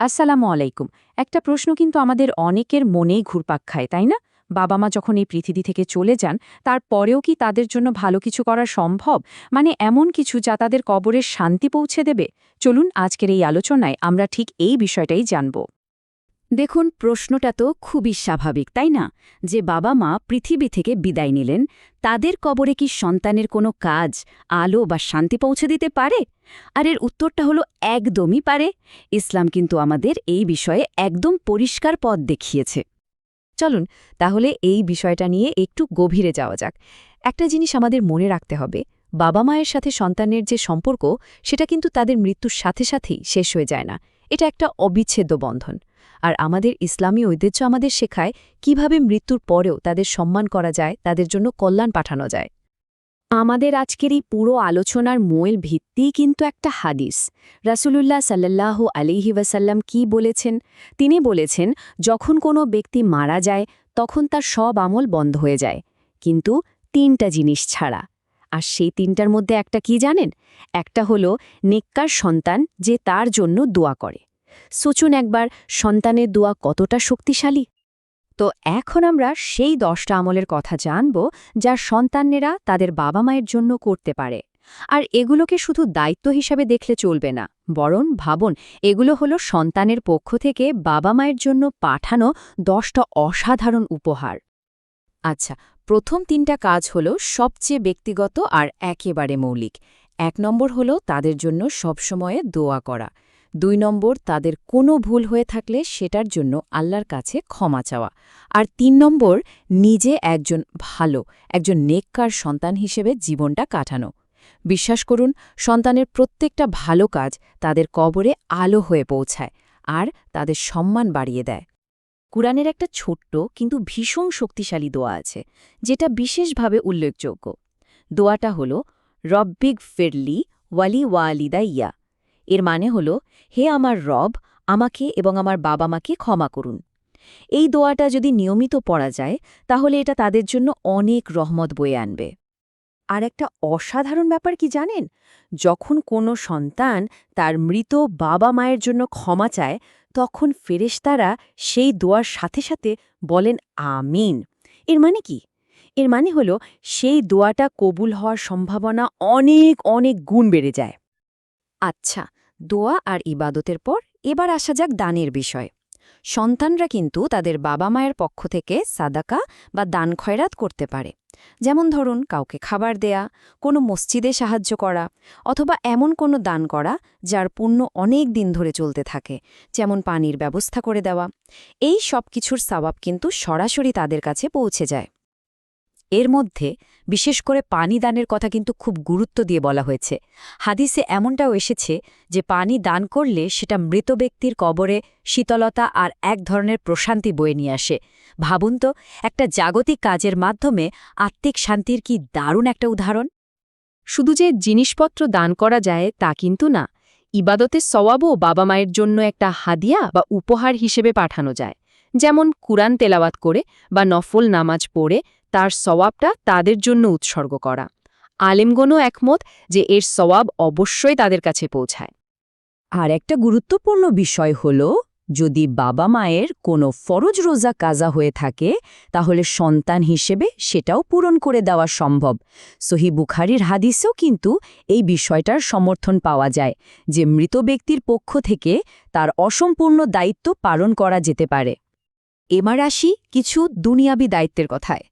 আসসালামু আলাইকুম। একটা প্রশ্ন কিন্তু আমাদের অনেকের মনেই ঘুরপাক খায়, তাই না? বাবা মা যখন এই পৃথিবী থেকে চলে যান, তারপরেও কি তাদের জন্য ভালো কিছু করা সম্ভব? মানে এমন কিছু যা তাদের কবরের শান্তি পৌঁছে দেবে? চলুন আজকের এই আলোচনায় আমরা ঠিক এই বিষয়টাই জানব। দেখুন, প্রশ্নটা তো খুবই স্বাভাবিক, তাই না? যে বাবা মা পৃথিবী থেকে বিদায় নিলেন, তাদের কবরে কি সন্তানের কোনো কাজ, আলো বা শান্তি পৌঁছে দিতে পারে? আর এর উত্তরটা হলো, একদমই পারে। ইসলাম কিন্তু আমাদের এই বিষয়ে একদম পরিষ্কার পথ দেখিয়েছে। চলুন, তাহলে এই বিষয়টা নিয়ে একটু গভীরে যাওয়া যাক। একটা জিনিস আমাদের মনে রাখতে হবে, বাবা মায়ের সাথে সন্তানের যে সম্পর্ক, সেটা কিন্তু তাদের মৃত্যুর সাথে সাথেই শেষ হয়ে যায় না। এটা একটা অবিচ্ছেদ্য বন্ধন। আর আমাদের ইসলামী ঐতিহ্য আমাদের শেখায় কীভাবে মৃত্যুর পরেও তাদের সম্মান করা যায়, তাদের জন্য কল্যাণ পাঠানো যায়। আমাদের আজকের এই পুরো আলোচনার মূল ভিত্তিই কিন্তু একটা হাদিস। রাসূলুল্লাহ সাল্লাল্লাহু আলিহি ওয়াসাল্লাম কি বলেছেন? তিনি বলেছেন, যখন কোনো ব্যক্তি মারা যায়, তখন তার সব আমল বন্ধ হয়ে যায়। কিন্তু তিনটা জিনিস ছাড়া। আর সেই তিনটার মধ্যে একটা কি জানেন? একটা হলো নেককার সন্তান যে তার জন্য দোয়া করে। সোচুন একবার, সন্তানের দোয়া কতটা শক্তিশালী? তো এখন আমরা সেই দশটা আমলের কথা জানব যা সন্তানেরা তাদের বাবা মায়ের জন্য করতে পারে। আর এগুলোকে শুধু দায়িত্ব হিসাবে দেখলে চলবে না, বরং ভাবন, এগুলো হলো সন্তানের পক্ষ থেকে বাবা মায়ের জন্য পাঠানো দশটা অসাধারণ উপহার। আচ্ছা প্রথম তিনটা কাজ হল সবচেয়ে ব্যক্তিগত আর একেবারে মৌলিক। এক নম্বর হলো তাদের জন্য সবসময়ে দোয়া করা। দুই নম্বর, তাদের কোনো ভুল হয়ে থাকলে সেটার জন্য আল্লাহর কাছে ক্ষমা চাওয়া। আর তিন নম্বর, নিজে একজন ভালো, একজন নেককার সন্তান হিসেবে জীবনটা কাটানো। বিশ্বাস করুন, সন্তানের প্রত্যেকটা ভালো কাজ তাদের কবরে আলো হয়ে পৌঁছায় আর তাদের সম্মান বাড়িয়ে দেয়। কুরআনের একটা ছোট্ট কিন্তু ভীষণ শক্তিশালী দোয়া আছে, যেটা বিশেষভাবে উল্লেখযোগ্য। দোয়াটা হল, রব্বিগ ফিরলি ওয়ালি ওয়ালিদা ইয়া এর মানে হল, হে আমার রব, আমাকে এবং আমার বাবা মাকে ক্ষমা করুন। এই দোয়াটা যদি নিয়মিত পড়া যায়, তাহলে এটা তাদের জন্য অনেক রহমত বয়ে আনবে। আর একটা অসাধারণ ব্যাপার কি জানেন? যখন কোনো সন্তান তার মৃত বাবা মায়ের জন্য ক্ষমা চায় তখন ফেরেশতারা সেই দোয়ার সাথে সাথে বলেন, আমিন। এর মানে কি? এর মানে হলো, সেই দোয়াটা কবুল হওয়ার সম্ভাবনা অনেক অনেক গুণ বেড়ে যায়। আচ্ছা দোয়া আর ইবাদতের পর এবার আসা যাক দানের বিষয়। সন্তানরা কিন্তু তাদের বাবা মায়ের পক্ষ থেকে সাদাকা বা দান খয়রাত করতে পারে। যেমন ধরুন, কাউকে খাবার দেয়া, কোনো মসজিদে সাহায্য করা, অথবা এমন কোনো দান করা যার পুণ্য অনেক দিন ধরে চলতে থাকে, যেমন পানির ব্যবস্থা করে দেওয়া। এই সব কিছুর সাবাব কিন্তু সরাসরি তাদের কাছে পৌঁছে যায়। এর মধ্যে বিশেষ করে পানি দানের কথা কিন্তু খুব গুরুত্ব দিয়ে বলা হয়েছে। হাদিসে এমনটাও এসেছে যে পানি দান করলে সেটা মৃত ব্যক্তির কবরে শীতলতা আর এক ধরনের প্রশান্তি বয়ে নিয়ে আসে। ভাবুন তো, একটা জাগতিক কাজের মাধ্যমে আত্মিক শান্তির কি দারুণ একটা উদাহরণ? শুধু যে জিনিসপত্র দান করা যায় তা কিন্তু না, ইবাদতের সওয়াবও বাবা মায়ের জন্য একটা হাদিয়া বা উপহার হিসেবে পাঠানো যায়। যেমন কুরআন তেলাওয়াত করে বা নফল নামাজ পড়ে তার সওয়াবটা তাদের জন্য উৎসর্গ করা। আলেমগণও একমত যে এর সওয়াব অবশ্যই তাদের কাছে পৌঁছায়। আর একটা গুরুত্বপূর্ণ বিষয় হল, যদি বাবা মায়ের কোনো ফরজ রোজা কাজা হয়ে থাকে, তাহলে সন্তান হিসেবে সেটাও পূরণ করে দেওয়া সম্ভব। সহি বুখারির হাদিসেও কিন্তু এই বিষয়টার সমর্থন পাওয়া যায় যে মৃত ব্যক্তির পক্ষ থেকে তার অসম্পূর্ণ দায়িত্ব পালন করা যেতে পারে। এবার আসি কিছু দুনিয়াবি দায়িত্বের কথায়।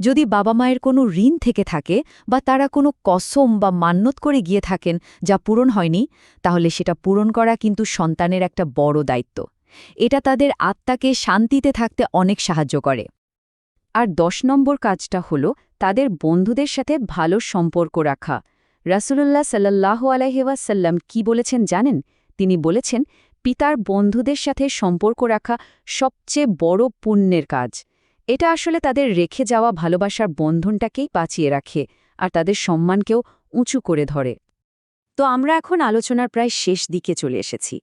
যদি বাবা মায়ের কোনো ঋণ থেকে থাকে বা তারা কোনো কসম বা মান্যত করে গিয়ে থাকেন যা পূরণ হয়নি, তাহলে সেটা পূরণ করা কিন্তু সন্তানের একটা বড় দায়িত্ব। এটা তাদের আত্মাকে শান্তিতে থাকতে অনেক সাহায্য করে। আর দশ নম্বর কাজটা হল তাদের বন্ধুদের সাথে ভালো সম্পর্ক রাখা। রাসুলুল্লাহ সাল্লাহ আলাইহাসাল্লাম কি বলেছেন জানেন? তিনি বলেছেন, পিতার বন্ধুদের সাথে সম্পর্ক রাখা সবচেয়ে বড় পুণ্যের কাজ। এটা আসলে তাদের রেখে যাওয়া ভালোবাসার বন্ধনটাকেই বাঁচিয়ে রাখে আর তাদের সম্মানকেও উঁচু করে ধরে। তো আমরা এখন আলোচনার প্রায় শেষ দিকে চলে এসেছি।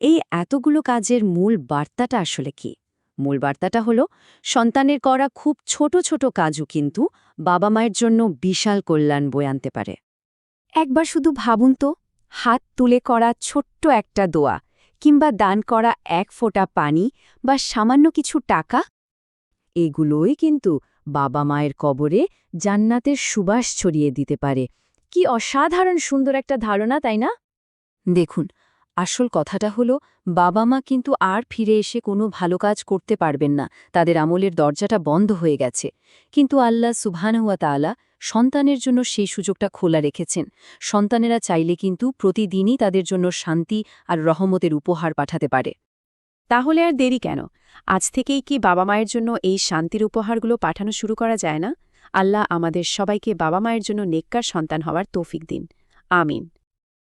এই এতগুলো কাজের মূল বার্তাটা আসলে কি? মূল বার্তাটা হলো, সন্তানের করা খুব ছোট ছোট কাজও কিন্তু বাবা মায়ের জন্য বিশাল কল্যাণ বয়ে আনতে পারে। একবার শুধু ভাবুন তো, হাত তুলে করা ছোট্ট একটা দোয়া কিংবা দান করা এক ফোঁটা পানি বা সামান্য কিছু টাকা এগুলোই কিন্তু বাবা মায়ের কবরে জান্নাতের সুবাস ছড়িয়ে দিতে পারে। কি অসাধারণ সুন্দর একটা ধারণা, তাই না? দেখুন, আসল কথাটা হলো, বাবা মা কিন্তু আর ফিরে এসে কোনো ভালো কাজ করতে পারবেন না। তাদের আমলের দরজাটা বন্ধ হয়ে গেছে। কিন্তু আল্লাহ সুবহানহুয়া তাআলা সন্তানের জন্য সেই সুযোগটা খোলা রেখেছেন। সন্তানেরা চাইলে কিন্তু প্রতিদিনই তাদের জন্য শান্তি আর রহমতের উপহার পাঠাতে পারে। তাহলে আর দেরি কেন? আজ থেকেই কি বাবা মায়ের জন্য এই শান্তির উপহারগুলো পাঠানো শুরু করা যায় না? আল্লাহ আমাদের সবাইকে বাবা মায়ের জন্য নেককার সন্তান হওয়ার তৌফিক দিন। আমিন।